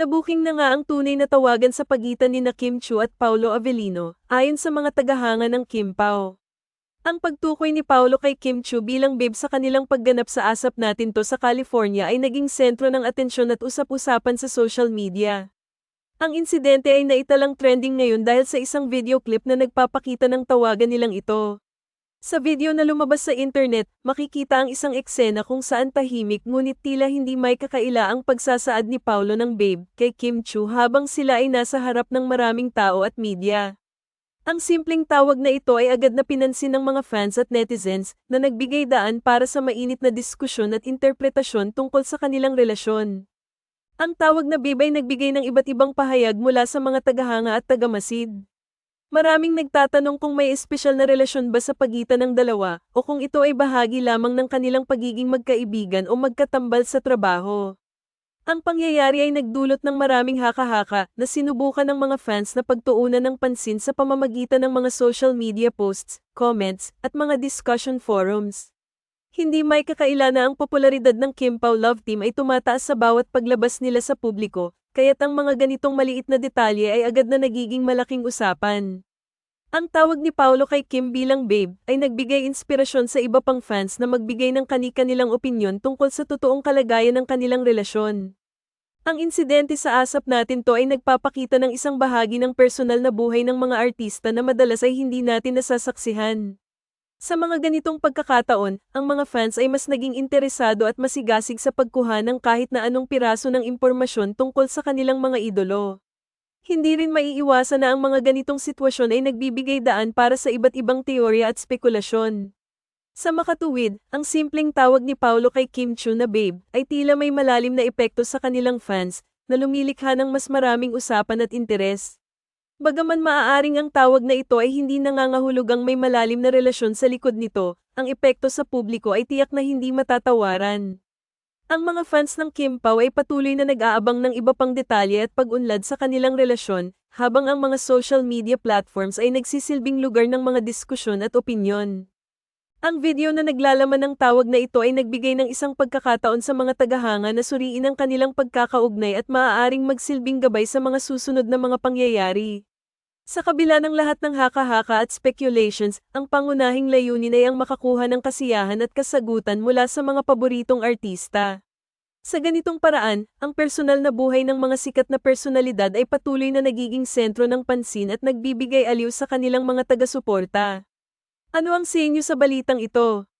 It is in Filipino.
Nabuking na nga ang tunay na tawagan sa pagitan ni na Kim Chu at Paulo Avellino, ayon sa mga tagahanga ng Kim Pao. Ang pagtukoy ni Paulo kay Kim Chu bilang babe sa kanilang pagganap sa asap natin to sa California ay naging sentro ng atensyon at usap-usapan sa social media. Ang insidente ay naitalang trending ngayon dahil sa isang video clip na nagpapakita ng tawagan nilang ito. Sa video na lumabas sa internet, makikita ang isang eksena kung saan tahimik ngunit tila hindi may kakaila ang pagsasaad ni Paulo ng babe kay Kim Chu habang sila ay nasa harap ng maraming tao at media. Ang simpleng tawag na ito ay agad na pinansin ng mga fans at netizens na nagbigay daan para sa mainit na diskusyon at interpretasyon tungkol sa kanilang relasyon. Ang tawag na babe ay nagbigay ng iba't ibang pahayag mula sa mga tagahanga at tagamasid. Maraming nagtatanong kung may espesyal na relasyon ba sa pagitan ng dalawa o kung ito ay bahagi lamang ng kanilang pagiging magkaibigan o magkatambal sa trabaho. Ang pangyayari ay nagdulot ng maraming haka-haka na sinubukan ng mga fans na pagtuunan ng pansin sa pamamagitan ng mga social media posts, comments, at mga discussion forums. Hindi may kakaila na ang popularidad ng Kim Pao Love Team ay tumataas sa bawat paglabas nila sa publiko, kaya't ang mga ganitong maliit na detalye ay agad na nagiging malaking usapan. Ang tawag ni Paulo kay Kim bilang babe ay nagbigay inspirasyon sa iba pang fans na magbigay ng kani-kanilang opinyon tungkol sa totoong kalagayan ng kanilang relasyon. Ang insidente sa asap natin to ay nagpapakita ng isang bahagi ng personal na buhay ng mga artista na madalas ay hindi natin nasasaksihan. Sa mga ganitong pagkakataon, ang mga fans ay mas naging interesado at masigasig sa pagkuha ng kahit na anong piraso ng impormasyon tungkol sa kanilang mga idolo. Hindi rin maiiwasan na ang mga ganitong sitwasyon ay nagbibigay daan para sa iba't ibang teorya at spekulasyon. Sa makatuwid, ang simpleng tawag ni Paulo kay Kim Chu na babe ay tila may malalim na epekto sa kanilang fans na lumilikha ng mas maraming usapan at interes. Bagaman maaaring ang tawag na ito ay hindi nangangahulugang may malalim na relasyon sa likod nito, ang epekto sa publiko ay tiyak na hindi matatawaran. Ang mga fans ng Kim Pao ay patuloy na nag-aabang ng iba pang detalye at pag-unlad sa kanilang relasyon, habang ang mga social media platforms ay nagsisilbing lugar ng mga diskusyon at opinyon. Ang video na naglalaman ng tawag na ito ay nagbigay ng isang pagkakataon sa mga tagahanga na suriin ang kanilang pagkakaugnay at maaaring magsilbing gabay sa mga susunod na mga pangyayari. Sa kabila ng lahat ng haka-haka at speculations, ang pangunahing layunin ay ang makakuha ng kasiyahan at kasagutan mula sa mga paboritong artista. Sa ganitong paraan, ang personal na buhay ng mga sikat na personalidad ay patuloy na nagiging sentro ng pansin at nagbibigay aliw sa kanilang mga taga-suporta. Ano ang sa inyo sa balitang ito?